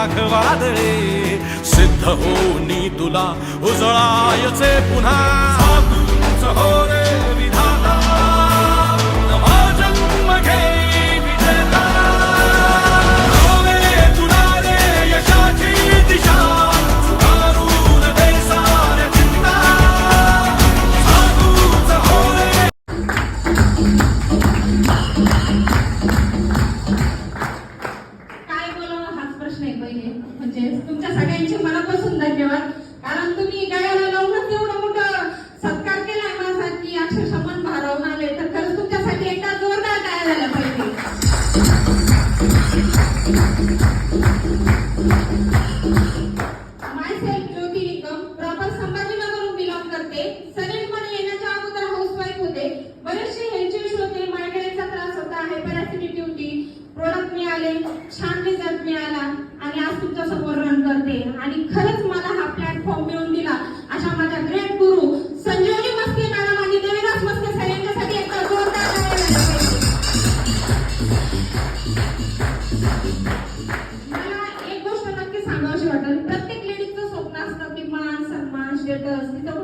राख वादळे सिद्ध होनी तुला उजळायचे पुन्हा.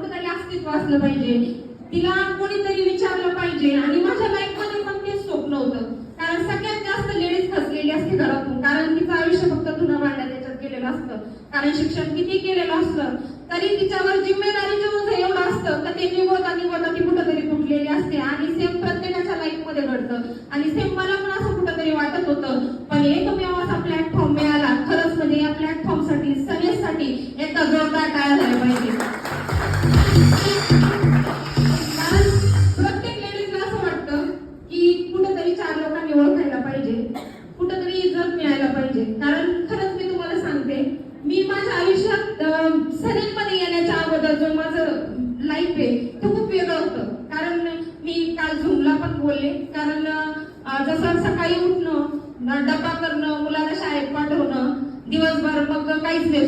कुठेतरी अस्तित्व असलं पाहिजे. तिला कोणीतरी विचारलं पाहिजे. आणि माझ्या लाईफमध्ये पण तेच स्वप्न होतं. कारण सगळ्यात जास्त लेडीज खचलेली असते घरातून. कारण तिचं आयुष्य फक्त धुणं भांड्यात त्याच्यात गेलेलं असतं. कारण शिक्षण किती केलेलं असतं तरी तिच्यावर जिम्मेदारीचं ओझं एवढं असतं का ते निवडता निवडता ती कुठंतरी तुटलेली असते. आणि सेम प्रत्येकाच्या लाईफमध्ये घडतं. आणि सेम मला पण असं कुठंतरी वाटत होतं. पण एकमेव असा प्लॅटफॉर्म मिळाला. खरंच म्हणजे या प्लॅटफॉर्मसाठी सगळ्यासाठी एकदा जोरदार काय झालं पाहिजे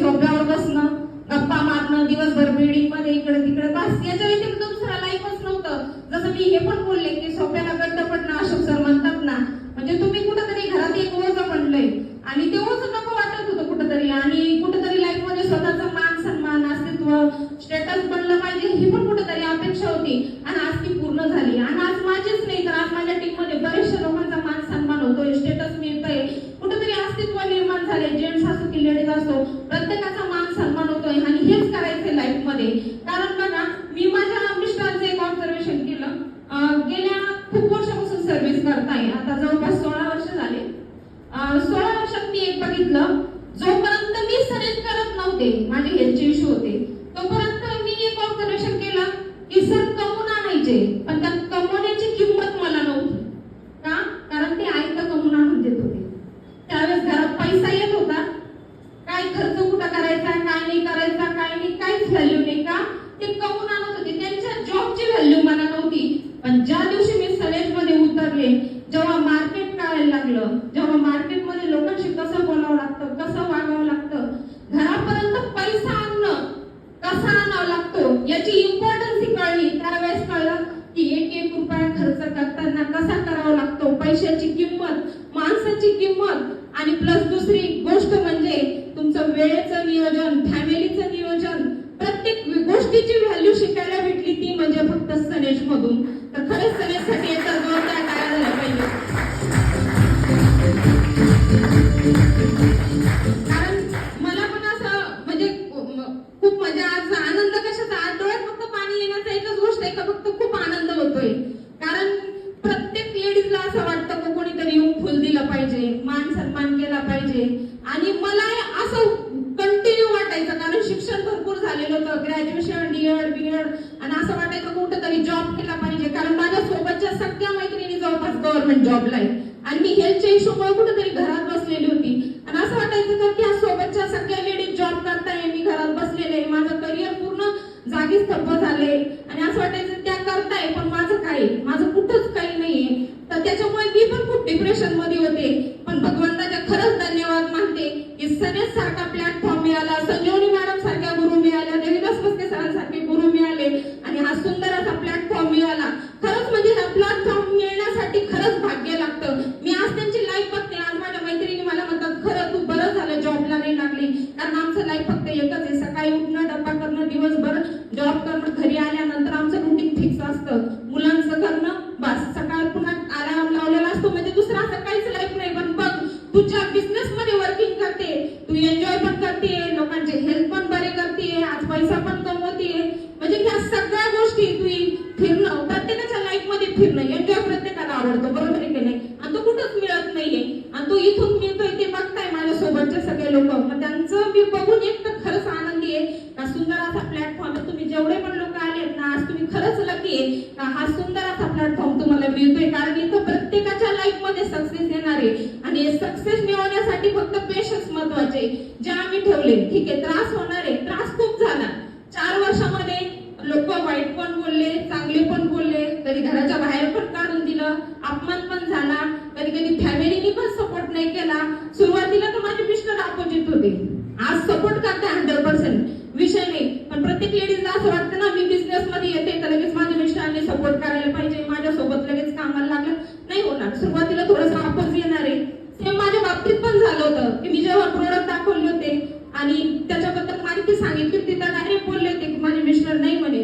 सोफ्यावर बसणं गप्पा मारणं दिवसभर बिल्डिंगमध्ये इकडे तिकडे बस याच्या व्यतिरिक्त दुसरा लाईफच नव्हतं. जसं मी हे पण बोलले की सोफ्याला गड्ड पडणं अशोक सर म्हणतात ना म्हणजे तुम्ही कुठेतरी घरात एक ओझ म्हणलंय आणि ते ओझ नको वाटत होतं कुठेतरी आणि कुठेतरी लाईफमध्ये स्वतःचा मान सन्मान अस्तित्व स्टेटस बनलं पाहिजे ही पण कुठेतरी अपेक्षा होती आणि आज ती पूर्ण झाली आणि आज माझीच नाही तर आज माझ्या टीममध्ये बरेचशा लोकांचा मान सन्मान होतोय स्टेटस मिळतंय कुठेतरी अस्तित्व निर्माण झाले जेंट्स असो की लेडीज असो प्रत्येकाचा मान सन्मान होतोय आणि हेच करायचंय लाईफमध्ये कारण बघा मी माझ्या मिस्टरांचं एक ऑब्झर्वेशन केलं अं, गेल्या खूप वर्षापासून सर्व्हिस करताय आता जवळपास सोळा वर्ष झाले अं, सोळा वर्षात मी एक बघितलं जोपर्यंत मी सर्व्हिस करत नव्हते माझे हेल्थचे इश्यू होते तोपर्यंत मी एक ऑब्झर्वेशन केलं की सर कमवून आणायचे पण त्या कमवण्याची किंमत मला नव्हती का कारण ते आयतं कमवून आणून देत होते त्यावेळेस घरात पैसा येत होता. काय खर्च कुठं करायचा काय नाही करायचा काय नाही काहीच व्हॅल्यू नाही का? ते कमून आणत होते. त्यांच्या जॉबची व्हॅल्यू मला नव्हती. पण ज्या दिवशी मी सलेजमध्ये उतरले जेव्हा मार्केट कळायला लागलं जेव्हा मार्केटमध्ये लोकांशी कसं बोलावं लागतं कसं वागावं लागतं घरापर्यंत पैसा आणणं कसा आणावा लागतो याची इम्पॉर्टन्स ही कळली. त्यावेळेस कळलं की एक एक रुपया खर्च करताना कसा करावा लागतो? पैशाची किंमत माणसाची किंमत आणि प्लस दुसरी गोष्ट म्हणजे तुमचं वेळेचं नियोजन फॅमिलीचं नियोजन प्रत्येक गोष्टीची व्हॅल्यू शिकायला भेटली ती म्हणजे फक्त सनेश मधून. तर खरंच सनेशसाठी याचा जोरदार काय झाला पाहिजे. कारण मला पण असं म्हणजे खूप मजा आज आनंद कशाचा? आज डोळ्यात फक्त पाणी येण्याचा एकच गोष्ट आहे का? फक्त खूप आनंद होतोय. कारण प्रत्येक लेडीजला असं वाटतं येऊन फुल दिलं पाहिजे मान सन्मान केला पाहिजे. आणि मला असं कंटिन्यू वाटायचं कारण शिक्षण भरपूर झालेलं होतं ग्रॅज्युएशन डीएड बीएड आणि असं वाटायचं कुठं तरी जॉब केला पाहिजे कारण माझ्या सोबतच्या सगळ्या मैत्रिणी जवळपास गव्हर्नमेंट जॉबला आहे आणि मी हेल्थच्या इशूमुळे कुठेतरी घरात बसलेली होती. आणि असं वाटायचं तर की आज सोबतच्या सगळ्या लेडीज जॉब करताय मी घरात बसलेले माझं करिअर पूर्ण जागी स्तब्ध झाले आणि असं वाटायचं त्या करताय पण माझं काय माझं कुठंच काही त्याच्यामुळे मी पण खूप डिप्रेशनमध्ये होते. पण भगवंताच्या खरंच धन्यवाद मानते की सनेज सारखा प्लॅटफॉर्म मिळाला संजीवनी मॅडम सारख्या गुरु मिळाल्या देविदास मस्के सरांसारखे गुरु मिळाले आणि हा सुंदर असा प्लॅटफॉर्म मिळाला खरंच म्हणजे हा प्लॅटफॉर्म मिळण्यासाठी खरंच भाग्य लागतं मी आज त्यांची लाईफ बघते आज माझ्या मैत्रिणी मला म्हणतात खरं तू बरं झालं जॉबला नाही लागलं तुझ्या बिझनेस मध्ये वर्किंग करते तू एन्जॉय पण करते लोकांचे हेल्थ पण बरे करते आज पैसा पण कमवते म्हणजे ह्या सगळ्या गोष्टी तू फिरणं प्रत्येकाच्या लाईफमध्ये फिरणं एन्जॉय प्रत्येकाला आवडतो बरोबर आहे की नाही आणि तो कुठंच मिळत नाहीये आणि तो इथून मिळतोय ते बघताय माझ्या सोबतचे सगळे लोक मग त्यांचं मी बघून एक तर खरंच आनंदी आहे का सुंदर असा प्लॅटफॉर्म आहे तुम्ही जेवढे पण लोक आलेत ना आज तुम्ही खरंच लकी आहे. का हा सुंदर असा प्लॅटफॉर्म तुम्हाला मिळतोय? कारण इथं प्रत्येकाच्या लाईफमध्ये सक्सेस येणार आहे. आणि सक्सेस मिळवण्यासाठी फक्त पेशन्स महत्त्वाचे जे आम्ही ठेवले ठीक आहे त्रास होणार आहे त्रास खूप झाला चार वर्षामध्ये लोक वाईट पण बोलले चांगले पण बोलले कधी घराच्या बाहेर पण काढून दिलं अपमान पण झाला कधी कधी फॅमिलीनी पण सपोर्ट नाही केला सुरुवातीला तर माझे मिस्टर अपोजिट होते आज सपोर्ट करते हंड्रेड पर्सेंट विषय नाही पण प्रत्येक लेडीजला असं वाटतं ना मी बिझनेस मध्ये येते तर लगेच माझ्या मिस्टरांनी सपोर्ट करायला पाहिजे माझ्या सोबत लगेच कामाला लागलं नाही होणार सुरुवातीला थोडस अपोज येणार आहे सेम माझ्या बाबतीत पण झालं होतं की मी जेव्हा प्रोडक्ट दाखवले होते आणि त्याच्याबद्दल माहिती सांगितली होती तर डायरेक्ट बोलले होते की माझे मिस्टर नाही म्हणे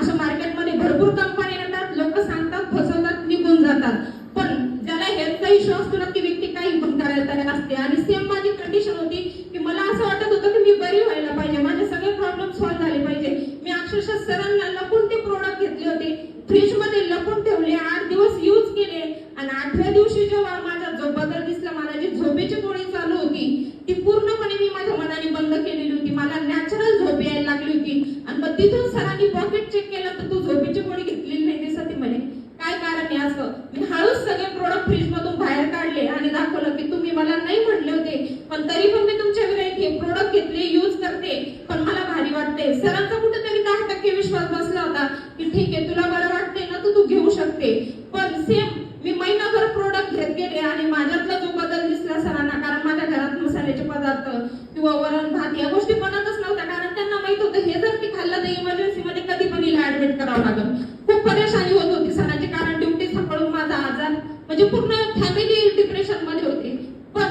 असं मार्केटमध्ये भरपूर कंपनी येतात लोक सांगतात फसवतात निघून जातात पण ज्याला हेल्थचा इश्यू असतो ना ती व्यक्ती काही पण करायला तयार असते आणि सेम माझी कंडिशन होती की मला असं वाटत होतं की मी बरी व्हायला पाहिजे. माझे सगळे प्रॉब्लेम सॉल्व्ह झाले पाहिजे. मी अक्षरशः सरांना लपून ते प्रोडक्ट घेतले होते. फ्रीजमध्ये लपून ठेवले. आठ दिवस यूज केले. आणि आठव्या दिवशी जेव्हा माझा जो बदल दिसला मला जी झोपेची गोळी चालू होती ती पूर्णपणे मी माझ्या मनाने बंद केलेली होती. मला नॅचरल झोप यायला लागली होती. आणि मग तिथून सरांनी पॉकेट चेक केलं तर तू झोपेची गोळी घेतलेली नाही दिसत म्हणे. काय कारण आहे असं? मी हळूच सगळे प्रोडक्ट फ्रीज मधून बाहेर काढले आणि दाखवलं की तुम्ही मला नाही म्हटले होते. पण तरी पण मी तुमच्या विरोधात हे प्रोडक्ट घेतले यूज करते पण मला भारी वाटते सरांचा कुठेतरी दहा टक्के विश्वास बसला होता की ठीक आहे तुला बरं वाटते ना तर तू घेऊ शकते पण सेम मी महिनाभर प्रोडक्ट घेत गेले आणि माझ्यातला जो बदल दिसला सरांना कारण माझ्या घरात मसाल्याचे पदार्थ किंवा वरण भात या गोष्टी बनतच नव्हत्या कारण त्यांना माहीत होतं हे जर ती खाल्लं तर इमर्जन्सी मध्ये कधी पण हिला ऍडमिट करावं लागेल खूप परेशानी होत होती सरांची कारण ड्युटी सांभाळून माझा आजार म्हणजे पूर्ण फॅमिली डिप्रेशनमध्ये होते पण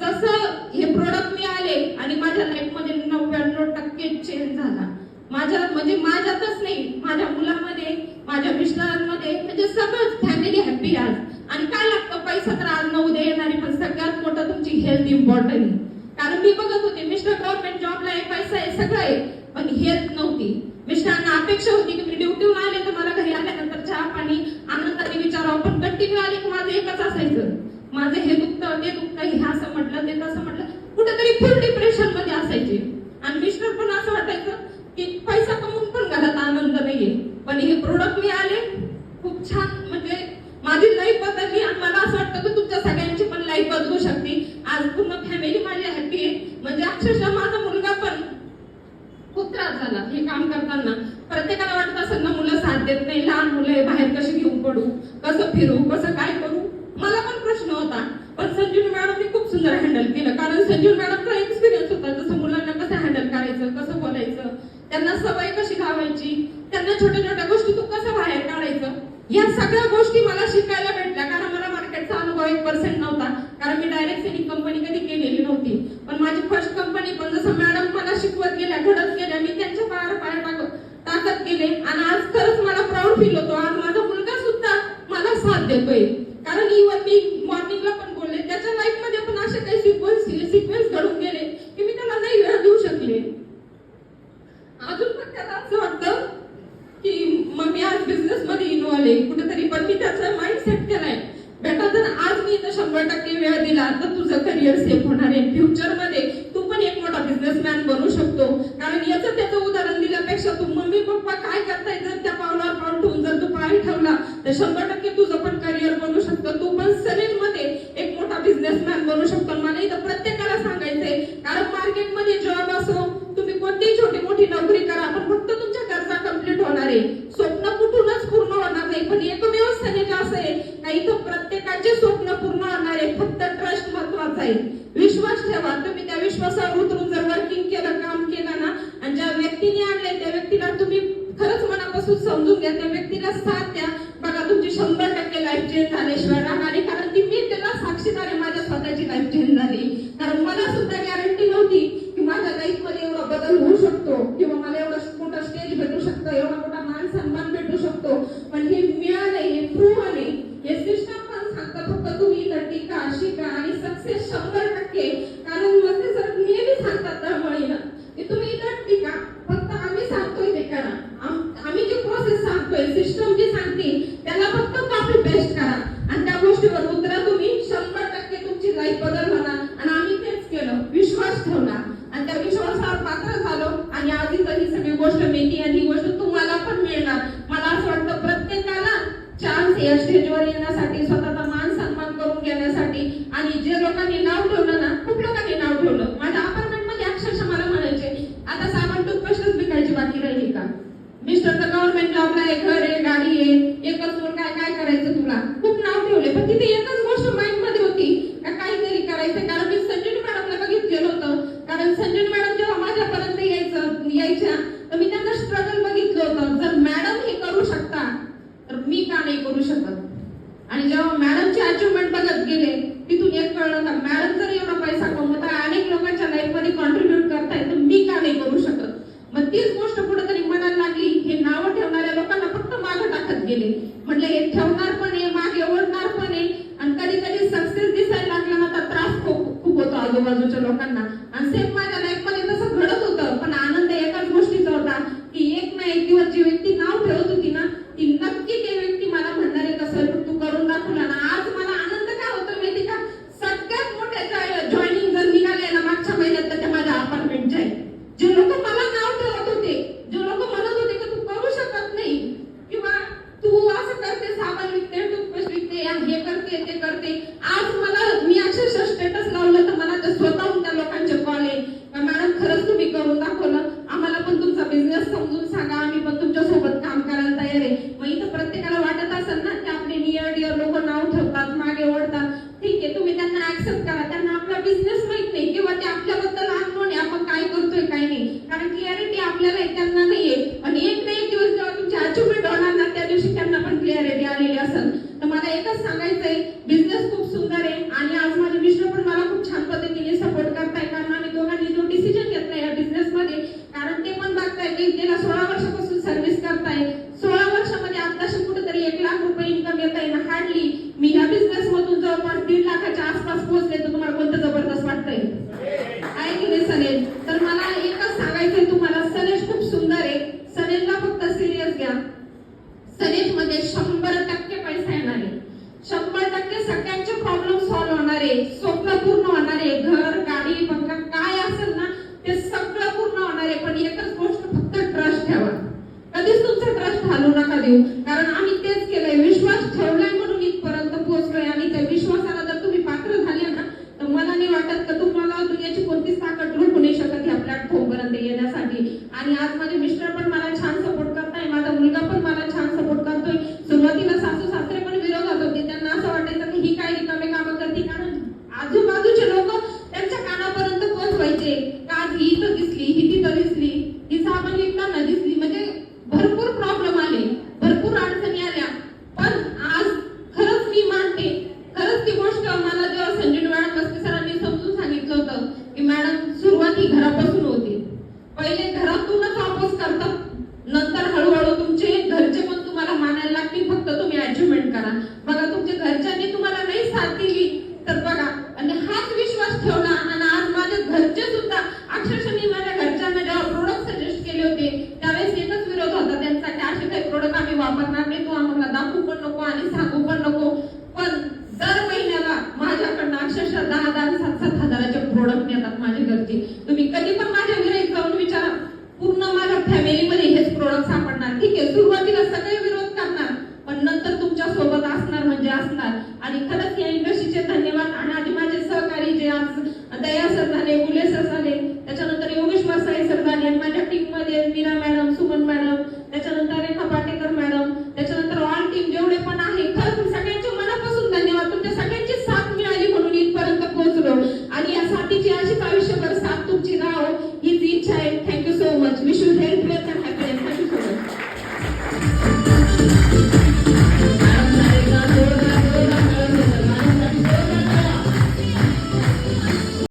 जसं हे प्रोडक्ट मी आले आणि माझ्या लाईफमध्ये नव्याण्णव टक्के चेंज झाला. माझ्या म्हणजे माझ्यातच नाही माझ्या मुलामध्ये माझ्या मिस्टरांमध्ये म्हणजे सगळंच फॅमिली हॅपी आज. आणि काय लागतं पैसा तर आज न उद्या येणारी पण सगळ्यात मोठं तुमची हेल्थ इम्पॉर्टंट कारण मी बघत होते मिस्टर गव्हर्नमेंट जॉबला आहे पैसा आहे सगळं आहे पण हेल्थ नव्हती. मिस्टरांना अपेक्षा होती की मी ड्युटीहून आले तर मला घरी आल्यानंतर चहा पाणी आनंदाने विचारावं पण कंटिन्यू आले की माझं एकच असायचं माझं हे दुखतं ते दुखतं हे असं म्हटलं ते तसं म्हटलं कुठेतरी फुल डिप्रेशनमध्ये असायची. आणि मिस्टर पण असं वाटायचं की पैसा कमवून पण घरात आनंद नाहीये. पण हे प्रोडक्ट मी आले खूप छान. म्हणजे माझी लाईफ बदलली आणि मला असं वाटतं की तुमच्या सगळ्यांची पण लाईफ बदलू शकते. आज पूर्ण फॅमिली माझी हॅपी आहे. म्हणजे अक्षरशः माझा मुलगा पण खूप त्रास झाला हे काम करताना. प्रत्येकाला वाटत असेल ना मुलं साथ देत नाही लहान मुलं आहे बाहेर कशी घेऊन पडू कसं फिरू कसं काय करू? मला पण प्रश्न होता. पण संजीवनी मॅडमने खूप सुंदर हँडल केलं. कारण संजीव मॅडमचा एक्सपिरियन्स होता जसं मुलांना कसं हँडल करायचं कसं बोलायचं त्यांना सवय कशी लावायची? त्यांना छोट्या छोट्या गोष्टी तू कसं बाहेर काढायचं? या सगळ्या गोष्टी मला शिकायला भेटल्या. कारण मला मार्केटचा अनुभव एक पर्सेंट नव्हता. कारण मी डायरेक्ट सेलिंग कंपनी कधी केलेली नव्हती. पण माझी फर्स्ट कंपनी पण जसं मॅडम मला शिकवत गेल्या घडत गेल्या मी त्यांच्या पायावर पाय टाकत टाकत गेले. आणि आज खरंच मला प्राऊड फील होतो. आज माझा मुलगा सुद्धा मला साथ देतोय कारण इव्हन मी मॉर्निंगला पण बोलले त्याच्या लाईफमध्ये पण असे काही सिक्वेन्स सिक्वेन्स घडून गेले की मी त्याला नाही वेळ देऊ शकले अजून पण त्याला असं वाटतं की मग मी आज बिझनेस मध्ये इन्व्हॉल्व आहे कुठेतरी पण मी त्याचा माइंड सेट केलाय बेटा जर आज मी इथं शंभर टक्के वेळ दिला तर तुझं करिअर सेफ होणार आहे फ्युचरमध्ये तू पण एक मोठा बिझनेसमॅन बनू शकतो कारण याचं त्याचं उदाहरण दिल्यापेक्षा तू मम्मी करताय जर त्या पावलावर पाऊल ठेवून जर तू पाय ठेवला तर शंभर टक्के तुझं पण करिअर बनू शकतं. तू पण सलीममध्ये एक मोठा बिझनेसमॅन बनू शकतो. मला इथं प्रत्येकाला सांगायचंय कारण मार्केटमध्ये जॉब असो तुम्ही कोणतीही छोटी मोठी नोकरी करा पण फक्त तुमच्या गरजा कंप्लीट होणार आहे. स्वप्न कुठूनच पूर्ण होणार नाही पण एकमेव सनेज असं आहे का इथं प्रत्येकाचे स्वप्न पूर्ण होणार आहे. फक्त ट्रस्ट महत्त्वाचा आहे. विश्वास ठेवा. तुम्ही त्या विश्वासावर उतरून जर वर्किंग केलं काम केलं ना आणि ज्या व्यक्तीने आणलंय त्या व्यक्तीला तुम्ही खरंच समजून घ्या. त्या व्यक्तीला साथ द्या. बघा तुमची शंभर टक्के लाईफ चेंज झाल्याशिवाय राहणार आणि मी ह्या बिझनेस मधून जवळपास दीड लाखाच्या आसपास पोहोचले तर तुम्हाला कोणतं जबरदस्त वाटतंय? आहे की नाही सनेल? तर मला एकच सांगायचंय तुम्हाला सनेश खूप सुंदर आहे. सनेलला फक्त सिरियस घ्या. सनेशमध्ये शंभर टक्के पैसा येणार आहे. शंभर टक्के सगळ्यांचे प्रॉब्लेम सॉल्व्ह होणार आहे. स्वप्न पूर्ण होणार आहे. घर गाडी बंगला काय असेल ना ते सगळं पूर्ण होणार आहे. पण एकच गोष्ट फक्त ट्रस्ट ठेवा. कधीच तुमचा ट्रस्ट घालू नका देऊ. कारण आम्ही तेच Elmira Madam